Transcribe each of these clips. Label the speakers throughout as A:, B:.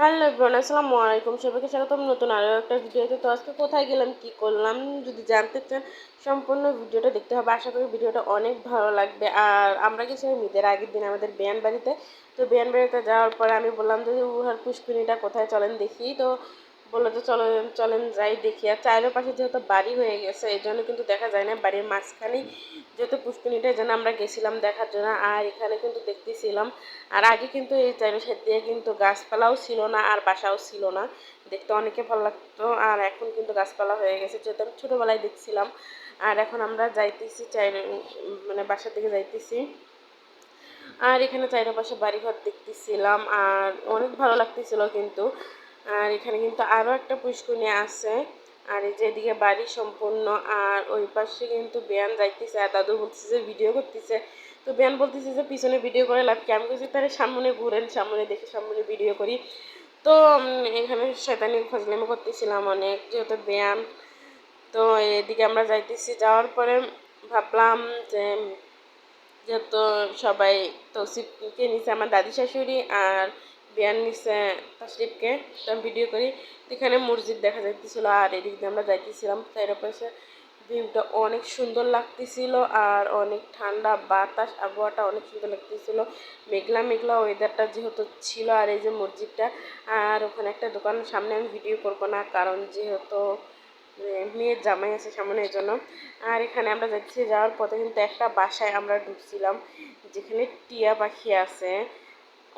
A: Hello everyone, আসসালামু আলাইকুম। সবাইকে স্বাগতম নতুন আরও একটা ভিডিওতে। তো আজকে কোথায় গেলাম, কি করলাম, যদি জানতে চান সম্পূর্ণ ভিডিওটা দেখতে হবে। আশা করি ভিডিওটা অনেক ভালো লাগবে। আর আমরা গেছিলাম ঈদের আগের দিন আমাদের বিয়ান বাড়িতে তো বিয়ান বাড়িতে যাওয়ার পরে আমি বললাম যে, উহার পুষ্পিনীটা কোথায় চলেন দেখি। তো বলল যে চলো চলেন যাই দেখি। আর পাশে যেহেতু বাড়ি হয়ে গেছে, এই জন্য কিন্তু দেখা যায় না, বাড়ির মাঝখানেই যেহেতু পুষ্পিনীটা যেন আমরা গেছিলাম দেখার জন্য, আর এখানে কিন্তু দেখতেছিলাম। আর আগে কিন্তু এই চারের সাইড দিয়ে কিন্তু গাছপালাও ছিল না, আর বাসাও ছিল না। দেখতে অনেকে ভালো লাগতো, আর এখন কিন্তু গাছপালা হয়ে গেছে, যেহেতু আমি ছোটোবেলায় দেখছিলাম। আর এখন আমরা যাইতেছি চাই মানে বাসার দিকে যাইতেছি। আর এখানে চারিপাশে বাড়িঘর দেখতেছিলাম, আর অনেক ভালো লাগতেছিল কিন্তু। আর এখানে কিন্তু আরও একটা পুষ্করণী আছে। আর এই যে এদিকে বাড়ি সম্পূর্ণ, আর ওই পাশে কিন্তু বেয়ান যাইতেছে আর দাদু বলতেছে যে ভিডিও করতেছে। তো বেয়ান বলতেছে যে পিছনে ভিডিও করে লাভ কি? আমি বলছি তাহলে সামনে ঘুরেন, সামনে দেখে সামনে ভিডিও করি। তো এখানে শয়তানি ফজলামি করতেছিলাম অনেক, যেহেতু ব্যায়াম তো এদিকে আমরা যাইতেছি, যাওয়ার পরে ভাবলাম যে, যেহেতু সবাই তৌসিফকে নিচে আমার দাদি শাশুড়ি, আর বিয়ান নিচে তাশরিফকে ভিডিও করি। এখানে মসজিদ দেখা যাইতেছিল আর এদিক দিয়ে আমরা যাইতেছিলাম। তাই পাশে ভিউটা অনেক সুন্দর লাগতেছিল আর অনেক ঠান্ডা বাতাস, আবহাওয়াটা অনেক সুন্দর লাগতেছিল। মেঘলা মেঘলা ওয়েদারটা যেহেতু ছিল আর এই যে মসজিদটা, আর ওখানে একটা দোকানের সামনে আমি ভিডিও করব না কারণ যেহেতু মেয়ের জামাই আছে সামনে এই জন্য। আর এখানে আমরা যাচ্ছি যাওয়ার পথে কিন্তু একটা বাসায় আমরা ঢুকছিলাম, যেখানে টিয়া পাখি আছে।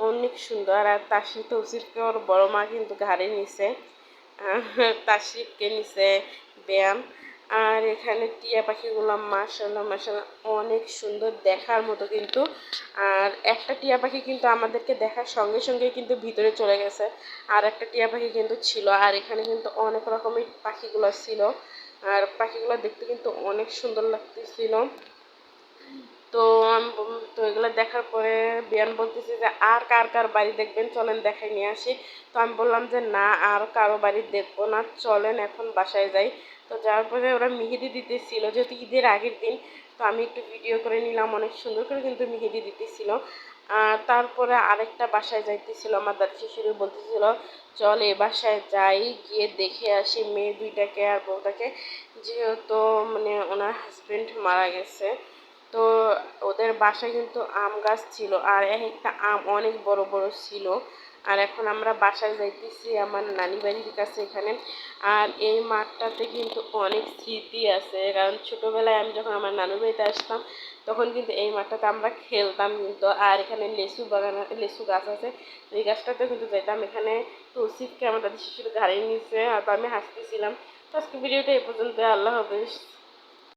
A: অনেক সুন্দর। আর তাশরিফ তৌসিফকে ওর বড় মা কিন্তু ঘাড়ে নিছে। তাশরিফকে নিছে ব্যায়াম। আর এখানে টিয়া পাখিগুলো মাসাল্লাহ মাসাল্লাহ অনেক সুন্দর দেখার মতো কিন্তু। আর একটা টিয়া পাখি কিন্তু আমাদেরকে দেখার সঙ্গে সঙ্গে কিন্তু ভিতরে চলে গেছে। আর একটা টিয়া পাখি কিন্তু ছিল। আর এখানে কিন্তু অনেক রকমের পাখিগুলো ছিল। আর পাখিগুলো দেখতে কিন্তু অনেক সুন্দর লাগতেছিল। তো আমি, তো এগুলো দেখার পরে বিয়ান বলতেছে যে, আর কার কার বাড়ি দেখবেন? চলেন দেখাই নিয়ে আসি। তো আমি বললাম যে, না, আর কারও বাড়ি দেখব না। চলেন এখন বাসায় যাই। তো যাওয়ার পরে ওরা মেহেদি দিতেছিল, যেহেতু ঈদের আগের দিন। তো আমি একটু ভিডিও করে নিলাম, অনেক সুন্দর করে কিন্তু মেহেদি দিতেছিল। আর তারপরে আরেকটা বাসায় যাইতেছিল, আমার দাদি শিশুরি বলতেছিল, চল এ বাসায় যাই, গিয়ে দেখে আসি মেয়ে দুইটাকে আর বউটাকে। যেহেতু মানে ওনার হাজব্যান্ড মারা গেছে। তো ওদের বাসায় কিন্তু আম গাছ ছিল আর এক একটা আম অনেক বড় বড় ছিল। আর এখন আমরা বাসায় যাইতেছি আমার নানি বাড়ির কাছে এখানে। আর এই মাঠটাতে কিন্তু অনেক স্মৃতি আছে। কারণ ছোটোবেলায় আমি যখন আমার নানুর বাড়িতে আসতাম, তখন কিন্তু এই মাঠটাতে আমরা খেলতাম কিন্তু। আর এখানে লেসু বাগান, লেসু গাছ আছে। এই গাছটাতে কিন্তু যেতাম এখানে তৌসিফকে আমার দাদি শিশুর গাড়ি নিচে। আর আমি হাসতেছিলাম। আজকে ভিডিওটা এই পর্যন্ত আল্লাহ হাফিজ।